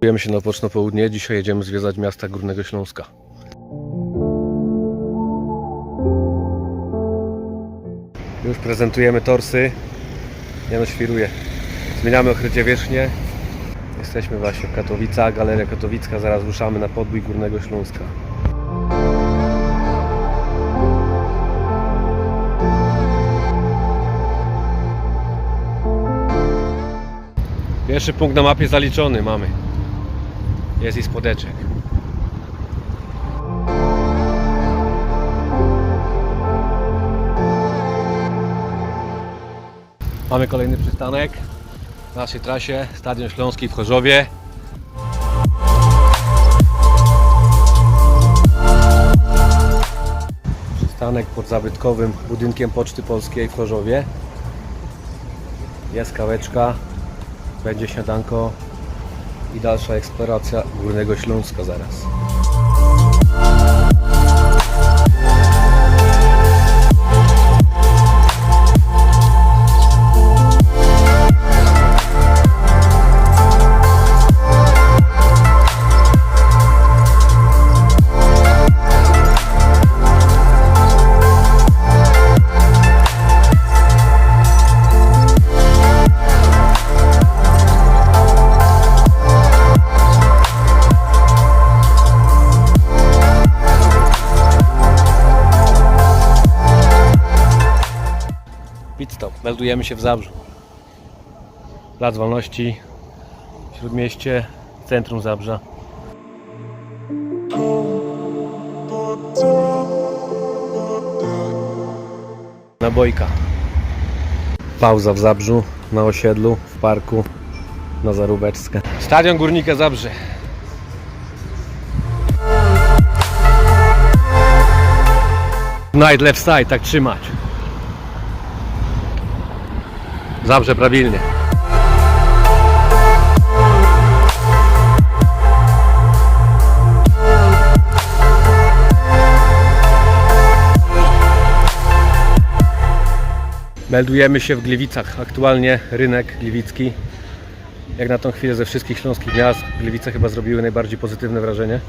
Kierujemy się na Poczno Południe. Dzisiaj jedziemy zwiedzać miasta Górnego Śląska. Już prezentujemy torsy. Ja no świruję. Zmieniamy okrycie wierzchnie. Jesteśmy właśnie w Katowicach, Galeria Katowicka. Zaraz ruszamy na podbój Górnego Śląska. Pierwszy punkt na mapie zaliczony mamy. Jest i spodeczek. Mamy kolejny przystanek w naszej trasie Stadion Śląski w Chorzowie. Przystanek pod zabytkowym budynkiem Poczty Polskiej w Chorzowie. Jest kaweczka, będzie śniadanko i dalsza eksploracja Górnego Śląska zaraz. Meldujemy się w Zabrzu. Plac Wolności, Śródmieście, centrum Zabrza. Nabojka. Pauza w Zabrzu, na osiedlu, w parku, na Zarubeczskę. Stadion Górnika Zabrze. Night left side, tak trzymać. Zabrze prawilnie. Meldujemy się w Gliwicach. Aktualnie rynek gliwicki. Jak na tą chwilę ze wszystkich śląskich miast, Gliwice chyba zrobiły najbardziej pozytywne wrażenie.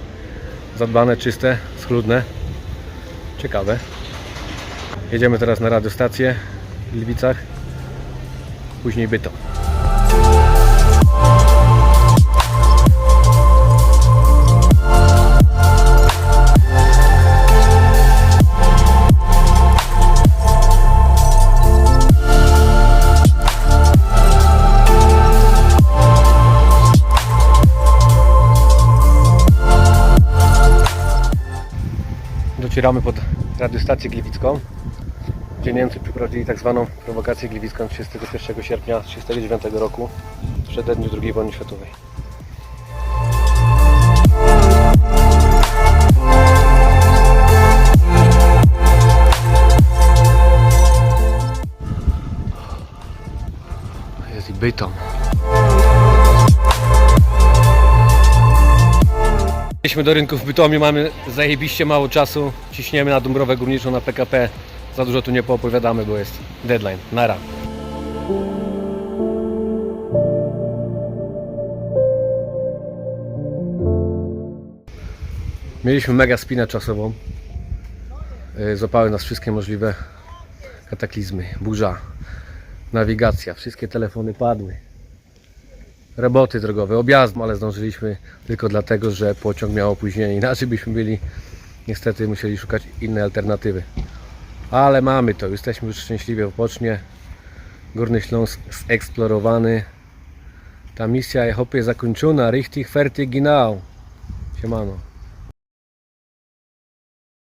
Zadbane, czyste, schludne. Ciekawe. Jedziemy teraz na radiostację w Gliwicach później byto. Docieramy pod radiostację gliwicką gdzie Niemcy przeprowadzili tak zwaną prowokację gliwicką 31 sierpnia 1939 roku w przededniu II wojny światowej. Jest i Bytom. Jesteśmy do rynku w Bytomiu, mamy zajebiście mało czasu, ciśniemy na Dąbrowę Górniczą, na PKP. Za dużo tu nie poopowiadamy, bo jest deadline. Nara. Mieliśmy mega spinę czasową. Yy, Złapały nas wszystkie możliwe kataklizmy. Burza, nawigacja, wszystkie telefony padły. Roboty drogowe, objazd, ale zdążyliśmy tylko dlatego, że pociąg miał opóźnienie. Inaczej byśmy byli niestety musieli szukać innej alternatywy. Ale mamy to, jesteśmy już szczęśliwie w Pocznie. Górny Śląsk zeksplorowany. Ta misja, ja hopie, zakończona. Richtig fertig genau. Siemano.